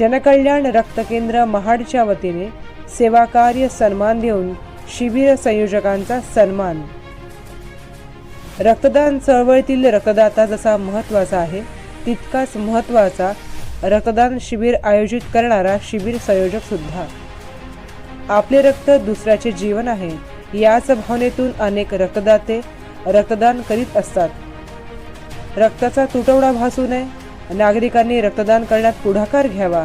जनकल्याण रक्तकेंद्र महाडच्या वतीने सेवाकार्य सन्मान देऊन शिबिर संयोजकांचा सन्मान. रक्तदान चळवळीतील रक्तदाता जसा महत्त्वाचा आहे तितकाच महत्त्वाचा रक्तदान शिबिर आयोजित करणारा शिबिर संयोजक सुद्धा. आपले रक्त दुसऱ्याचे जीवन आहे याच भावनेतून अनेक रक्तदाते रक्तदान करीत असतात. रक्ताचा तुटवडा भासू नये नागरिकांनी रक्तदान करण्यात पुढाकार घ्यावा.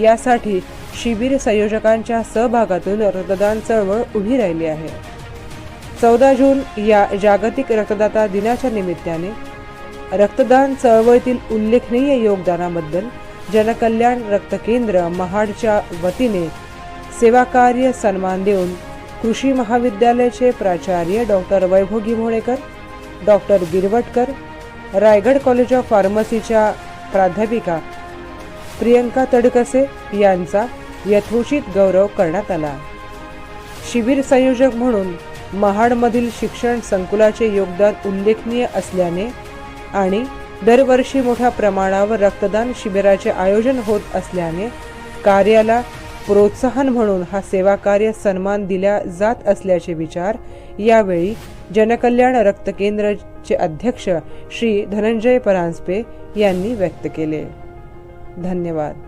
यासाठी शिबिर संयोजकांच्या सहभागातून रक्तदान चळवळ उभी राहिली आहे. चौदा जून या जागतिक रक्तदाता दिनाच्या निमित्ताने रक्तदान चळवळीतील उल्लेखनीय योगदानाबद्दल जनकल्याण रक्तकेंद्र महाडच्या वतीने सेवाकार्य सन्मान देऊन कृषी महाविद्यालयाचे प्राचार्य doctor Vaibhav Gimholekar doctor Girvatkar Raigad college of फार्मसीच्या प्राध्यापिका प्रियंका तडकसे यांचा यथोचित गौरव करण्यात आला. शिबिर संयोजक म्हणून महाडमधील शिक्षण संकुलाचे योगदान उल्लेखनीय असल्याने आणि दरवर्षी मोठ्या प्रमाणावर रक्तदान शिबिराचे आयोजन होत असल्याने कार्याला प्रोत्साहन म्हणून हा सेवा कार्य सन्मान दिल्या जात असल्याचे विचार यावेळी जनकल्याण रक्त केंद्राचे अध्यक्ष श्री धनंजय परांजपे यांनी व्यक्त केले. धन्यवाद.